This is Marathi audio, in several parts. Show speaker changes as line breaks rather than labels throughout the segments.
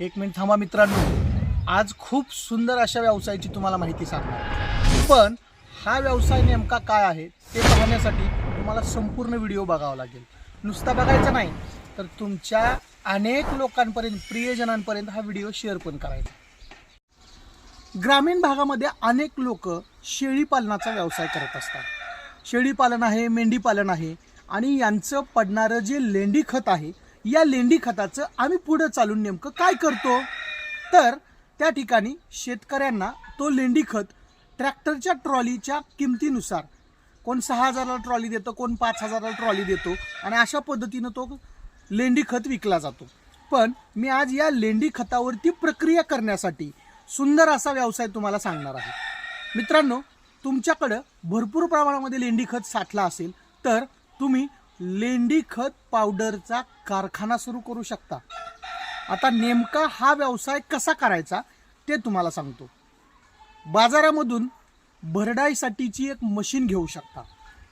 एक मिनिट थांबा मित्रांनो. आज खूप सुंदर अशा व्यवसायाची तुम्हाला माहिती सांगणार पण हा व्यवसाय नेमका काय आहे ते पाहण्यासाठी तुम्हाला संपूर्ण व्हिडिओ बघावा लागेल. नुसता बघायचा नाही तर तुमच्या अनेक लोकांपर्यंत प्रियजनांपर्यंत हा व्हिडिओ शेअर पण करायचा. ग्रामीण भागामध्ये अनेक लोक शेळी पालनाचा व्यवसाय करत असतात. शेळी पालन आहे मेंढी पालन आहे आणि यांचं पडणारं जे लेंडी खत आहे या लेंडी खताचं आम्ही पुढं चालून नेमकं काय करतो? तर त्या ठिकाणी शेतकऱ्यांना तो लेंडी खत ट्रॅक्टरच्या ट्रॉलीच्या किमतीनुसार कोण सहा हजाराला ट्रॉली देतो कोण पाच हजाराला ट्रॉली देतो आणि अशा पद्धतीनं तो लेंडी खत विकला जातो. पण मी आज या लेंडी खतावरती प्रक्रिया करण्यासाठी सुंदर असा व्यवसाय तुम्हाला सांगणार आहे. मित्रांनो तुमच्याकडं भरपूर प्रमाणामध्ये लेंडी खत साठला असेल तर तुम्ही लेंडी खत पावडरचा कारखाना सुरू करू शकता. आता नेमका हा व्यवसाय कसा करायचा ते तुम्हाला सांगतो. बाजारामधून भरडाईसाठीची एक मशीन घेऊ शकता.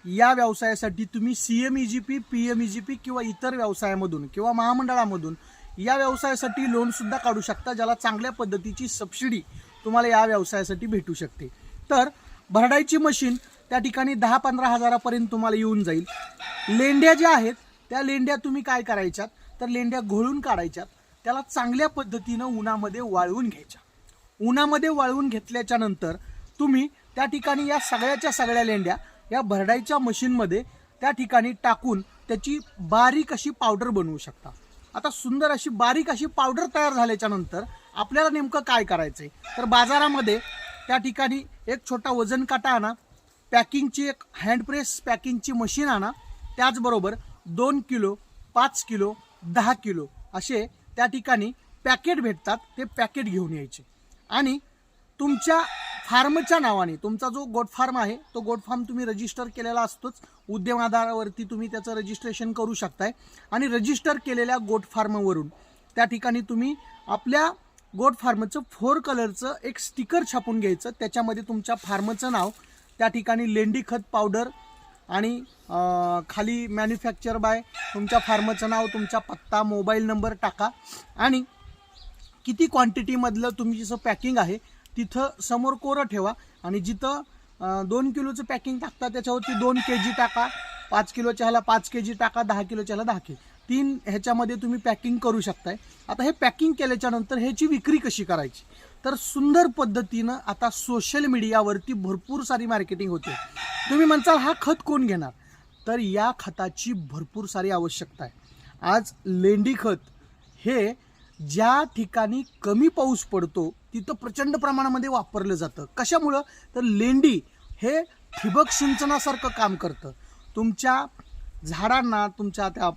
या व्यवसायासाठी तुम्ही C M E G P P M E G P किंवा इतर व्यवसायामधून किंवा महामंडळामधून या व्यवसायासाठी लोनसुद्धा काढू शकता ज्याला चांगल्या पद्धतीची सबसिडी तुम्हाला या व्यवसायासाठी भेटू शकते. तर भरडाईची मशीन त्या ठिकाणी दहा पंधरा हजारापर्यंत तुम्हाला येऊन जाईल. लेंड्या ज्या आहेत त्या लेंड्या तुम्ही काय करायच्यात? तर लेंड्या घोळून काढायच्यात. त्याला चांगल्या पद्धतीनं उन्हामध्ये वाळवून घ्यायच्या. उन्हामध्ये वाळवून घेतल्याच्या नंतर तुम्ही त्या ठिकाणी या सगळ्याच्या सगळ्या लेंड्या या भरडाईच्या मशीनमध्ये त्या ठिकाणी टाकून त्याची बारीक अशी पावडर बनवू शकता. आता सुंदर अशी बारीक अशी पावडर तयार झाल्याच्यानंतर आपल्याला नेमकं काय करायचं आहे तर बाजारामध्ये त्या ठिकाणी एक छोटा वजन काटा आणा पॅकिंगची एक हँड प्रेस पॅकिंगची मशीन आणा त्याचबरोबर दोन किलो पाच किलो दहा किलो असे त्या ठिकाणी पॅकेट भेटतात ते पॅकेट घेऊन यायचे. आणि तुमच्या फार्मच्या नावाने तुमचा जो गोट फार्म आहे तो गोट फार्म तुम्ही रजिस्टर केलेला असतोच. उद्यम आधारावरती तुम्ही त्याचं रजिस्ट्रेशन करू शकताय. आणि रजिस्टर केलेल्या गोट फार्मवरून त्या ठिकाणी तुम्ही आपल्या गोट फार्मचं फोर कलरचं एक स्टिकर छापून घ्यायचं. त्याच्यामध्ये तुमच्या फार्मचं नाव त्या ठिकाणी लेंडी खत पावडर आणि खाली मॅन्युफॅक्चर बाय तुमच्या फार्मचं नाव तुमचा पत्ता मोबाईल नंबर टाका. आणि किती क्वांटिटीमधलं तुम्ही जसं पॅकिंग आहे तिथं समोर कोरं ठेवा. आणि जिथं दोन किलोचं पॅकिंग टाकता त्याच्यावरती दोन के जी टाका. पाच किलोच्या ह्याला पाच के जी टाका दहा किलोच्या ह्याला दहा के तीन ह्याच्यामध्ये तुम्ही पॅकिंग करू शकताय. आता हे पॅकिंग केल्याच्यानंतर ह्याची विक्री कशी करायची? तर सुंदर पद्धतीनं आता सोशल मीडियावरती भरपूर सारी मार्केटिंग होते. तुम्ही म्हणसाल हा खत कोण घेणार? तर या खताची भरपूर सारी आवश्यकता आहे. आज लेंडी खत हे ज्या ठिकाणी कमी पाऊस पडतो तिथं प्रचंड प्रमाणामध्ये वापरलं जातं. कशामुळं? तर लेंडी हे ठिबक सिंचनासारखं काम करतं. तुमच्या झाडांना तुमच्या त्या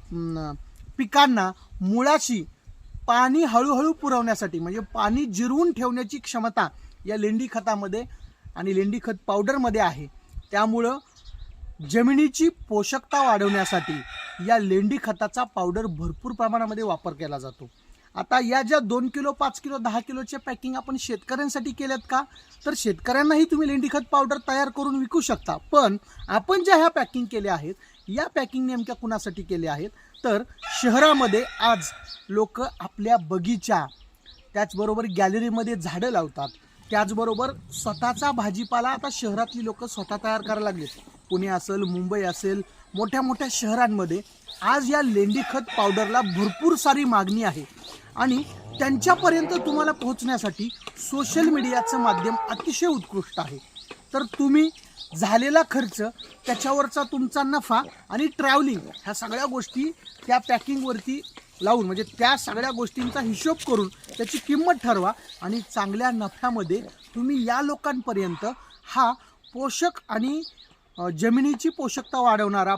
पिकांना मुळाशी पाणी हळूहळू पुरवण्यासाठी म्हणजे पाणी जिरवून ठेवण्याची क्षमता या लेंडी खतामध्ये आणि लेंडी खत पावडरमध्ये आहे. त्यामुळं जमिनीची पोषकता वाढवण्यासाठी या लेंडी खताचा पावडर भरपूर प्रमाणामध्ये वापर केला जातो. आता या ज्या दोन किलो पाच किलो दहा किलोचे पॅकिंग आपण शेतकऱ्यांसाठी केल्यात का? तर शेतकऱ्यांनाही तुम्ही लेंडी खत पावडर तयार करून विकू शकता. पण आपण ज्या ह्या पॅकिंग केल्या आहेत या पॅकिंग नेमक्या कुणासाठी केल्या आहेत? तर शहरामध्ये आज लोक आपल्या बगीचा त्याचबरोबर गॅलरीमध्ये झाडं लावतात. त्याचबरोबर स्वतःचा भाजीपाला आता शहरातली लोक स्वतः तयार करायला लागलेत. पुणे असेल मुंबई असेल मोठ्या मोठ्या शहरांमध्ये आज या लेंडी खत पावडरला भरपूर सारी मागणी आहे. आणि त्यांच्यापर्यंत तुम्हाला पोहोचण्यासाठी सोशल मीडियाचं माध्यम अतिशय उत्कृष्ट आहे. तर तुम्ही झालेला खर्च त्याच्यावरचा तुमचा नफा आणि ट्रॅव्हलिंग ह्या सगळ्या गोष्टी त्या पॅकिंगवरती लावून म्हणजे त्या सगळ्या गोष्टींचा हिशोब करून त्याची किंमत ठरवा आणि चांगल्या नफ्यामध्ये तुम्ही या लोकांपर्यंत हा पोषक आणि जमिनीची पोषकता वाढवणारा